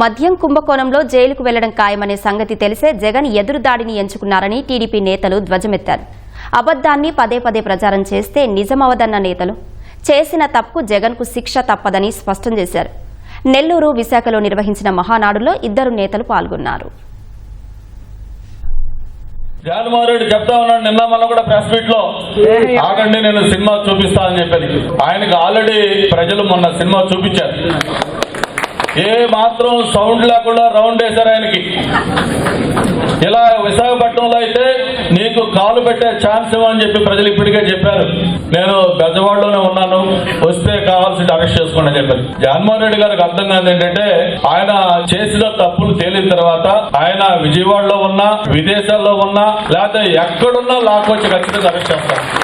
మద్యం కుంభకోణంలో జైలుకు వెళ్ళడం ఖాయమనే సంగతి తెలిసే జగన్ ఎదురుదాడిని ఎంచుకున్నారని టీడీపీ నేతలు ధ్వజమెత్తారు. అబద్దాన్ని పదే పదే ప్రచారం చేస్తే నిజమవదన్న నేతలు. చేసిన తప్పు జగన్కు శిక్ష తప్పదని స్పష్టం చేశారు. నెల్లూరు విశాఖలో నిర్వహించిన మహానాడులో ఇద్దరు నేతలు పాల్గొన్నారు. జగన్మోహన్ రెడ్డి చెప్తా ఉన్నాడు నిన్న మనం కూడా ప్రెస్ మీట్లో ఆగండి నేను సినిమా చూపిస్తా అని చెప్పని ఆయనకు ఆల్రెడీ ప్రజలు మొన్న సినిమా చూపించారు. ఏ మాత్రం సౌండ్ లేకుండా రౌండ్ వేశారు ఆయనకి. ఇలా విశాఖపట్నంలో అయితే నీకు కాలు పెట్టే ఛాన్స్ ఇవ్వని చెప్పి ప్రజలు ఇప్పటికే చెప్పారు. నేను బెజవాడలోనే ఉన్నాను. వస్తే కావాల్సింది అరెస్ట్ చేసుకోండి చెప్పారు. జగన్మోహన్ రెడ్డి గారికి అర్థం కాదు ఏంటంటే ఆయన చేసిన తప్పులు తేలిన తర్వాత ఆయన విజయవాడలో ఉన్నా విదేశాల్లో ఉన్నా లేకపోతే ఎక్కడున్నా లాక్కొచ్చి ఖచ్చితంగా అరెస్ట్ చేస్తారు.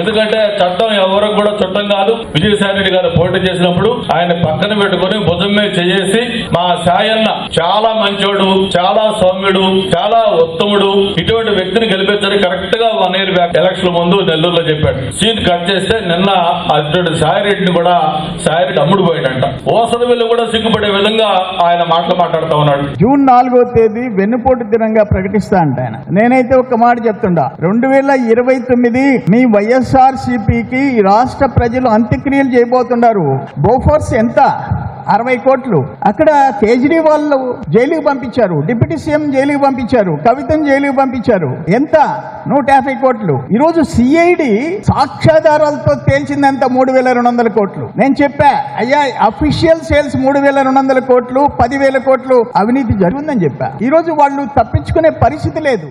ఎందుకంటే చట్టం ఎవరికి కూడా చట్టం కాదు. విజయసాయి రెడ్డి గారు పోటీ చేసినప్పుడు ఆయన పక్కన పెట్టుకుని భుజం మీద చేసి మా సాయన్న చాలా మంచోడు చాలా సౌమ్యుడు చాలా ఉత్తముడు ఇటువంటి వ్యక్తిని గెలిపించని కరెక్ట్గా వన్ ఇయర్ బ్యాక్ ఎలక్షన్ ముందు నెల్లూరులో చెప్పాడు. సీట్ కట్ చేస్తే నిన్న అటువంటి సాయిరెడ్డిని కూడా సాయిరెడ్డి అమ్ముడు పోయాడంట. ఓసల వెళ్ళి కూడా సిగ్గుపడే విధంగా ఆయన మాటలు మాట్లాడుతూ ఉన్నాడు. జూన్ నాలుగో తేదీ వెన్నుపోటు దినంగా ప్రకటిస్తా అంట ఆయన నేనైతే ఒక మాట చెప్తుండా. రెండు వేల ఇరవై తొమ్మిది మీ వైఎస్ సిపికి రాష్ట్ర ప్రజలు అంత్యక్రియలు చేయబోతున్నారు. బోఫోర్స్ ఎంత? అరవై కోట్లు. అక్కడ కేజ్రీవాల్ జైలుకి పంపించారు. డిప్యూటీ సీఎం జైలుకి పంపించారు. కవితను జైలుకి పంపించారు. ఎంత? నూట యాభై కోట్లు. ఈ రోజు సిఐడి సాక్ష్యాధారాలతో తేల్చిందంత మూడు వేల రెండు వందల కోట్లు. నేను చెప్పా అయ్యా అఫీషియల్ సేల్స్ మూడు వేల రెండు వందల కోట్లు పదివేల కోట్లు అవినీతి జరిగిందని చెప్పా. ఈ రోజు వాళ్ళు తప్పించుకునే పరిస్థితి లేదు.